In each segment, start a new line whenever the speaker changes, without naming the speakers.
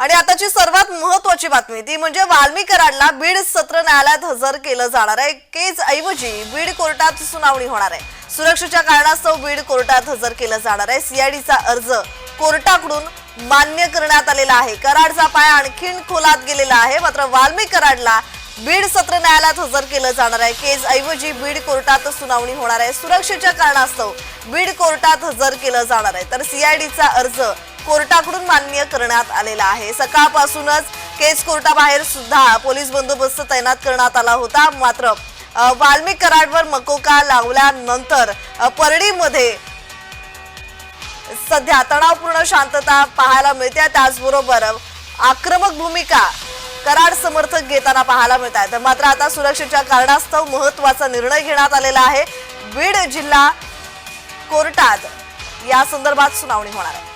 आणि आताची सर्वात महत्वाची बातमी ती म्हणजे वाल्मी कराडला बीड सत्र न्यायालयात हजर केलं जाणार आहे. केस ऐवजी बीड कोर्टात सुनावणी होणार आहे. सुरक्षेच्या कारणास्तव बीड कोर्टात हजर केलं जाणार आहे. सीआयडीचा अर्ज कोर्टाकडून मान्य करण्यात आलेला आहे. कराडचा पाय आणखीन खोलात गेलेला आहे. मात्र वाल्मी कराडला बीड सत्र न्यायालयात हजर केलं जाणार आहे. केस ऐवजी बीड कोर्टात सुनावणी होणार आहे. सुरक्षेच्या कारणास्तव बीड कोर्टात हजर केलं जाणार आहे. तर सीआयडीचा अर्ज कोर्टाकडून मान्य करण्यात आलेला आहे. सकाळपासूनच केस कोर्टाबाहेर सुद्धा पोलीस बंदोबस्त तैनात करण्यात आला होता. मात्र वाल्मिक कराडवर मकोका लावल्यानंतर परडीमध्ये परळीमध्ये सध्या तणावपूर्ण शांतता पाहायला मिळते. त्याचबरोबर आक्रमक भूमिका कराड समर्थक घेताना पाहायला मिळत आहेत मात्र आता सुरक्षेच्या कारणास्तव महत्त्वाचा निर्णय घेण्यात आलेला आहे. बीड जिल्हा कोर्टात या संदर्भात सुनावणी होणार आहे.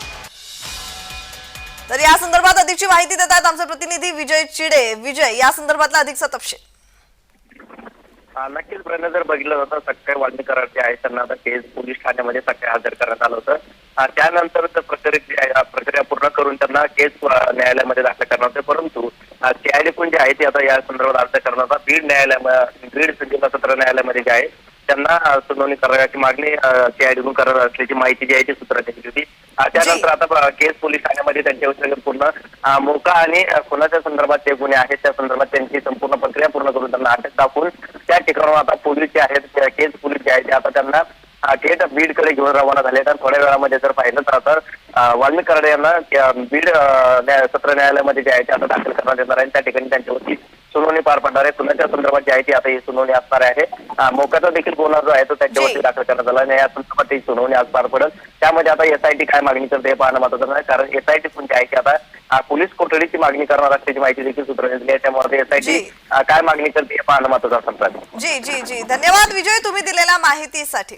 तर या संदर्भात अधिकची माहिती देत आहेत आमचे प्रतिनिधी विजय चिडे. विजय या संदर्भातला अधिकचा तपशील.
नक्कीच. प्रयत्न जर बघितलं जातं सकाळी वाल्मी जे आहे त्यांना आता केस पोलीस ठाण्यामध्ये सकाळी हजर करण्यात आलं होतं. त्यानंतर प्रक्रिया प्रक्रिया पूर्ण करून त्यांना केस न्यायालयामध्ये दाखल करणार होते परंतु सीआयडीकडून जे आहे ते आता या संदर्भात अर्ज करणार होता बीड न्यायालय बीड जिल्हा सत्र न्यायालयामध्ये जे आहे त्यांना सुनावणी करण्याची मागणी सीआयडीकडून करणार असल्याची माहिती जी आहे ती सूत्रांनी दिली होती. त्यानंतर आता केस पोलीस ठाण्यामध्ये त्यांच्यावर पूर्ण. मोका आणि खुनाच्या संदर्भात जे गुन्हे आहेत त्या संदर्भात त्यांची संपूर्ण प्रक्रिया पूर्ण करून त्यांना अटक दाखवून त्या ठिकाणावर आता पोलीस जे आहेत त्या केस पोलीस जे आहेत ते आता त्यांना थेट बीडकडे घेऊन रवाना झाले तर थोड्या वेळामध्ये जर पाहिलं तर आता वाल्मिक कराडे यांना बीड सत्र न्यायालयामध्ये जे आहे ते आता दाखल करण्यात येणार आहे. त्या ठिकाणी त्यांच्यावरती सुनावणी पार पडणार आहे. खुनाच्या संदर्भात जी आहे ती आता ही सुनावणी असणार आहे. मोक्याचा देखील गुन्हा जो आहे तो त्याच्यावरती. दाखल करण्यात आला आणि या संदर्भात ही सुनावणी आज पार पडेल. त्यामध्ये आता एसआयटी काय मागणी करते हे पाहणं महत्वाचं आहे. कारण एसआयटी पण आहे की आता पोलीस कोठडीची मागणी करणार असल्याची माहिती देखील सूत्रांनी दिली आहे. त्यामुळे एसआयटी
जी.
काय मागणी करते हे पाहणं महत्वाचं असणार
जी जी जी. धन्यवाद. विजय तुम्ही दिलेल्या माहितीसाठी.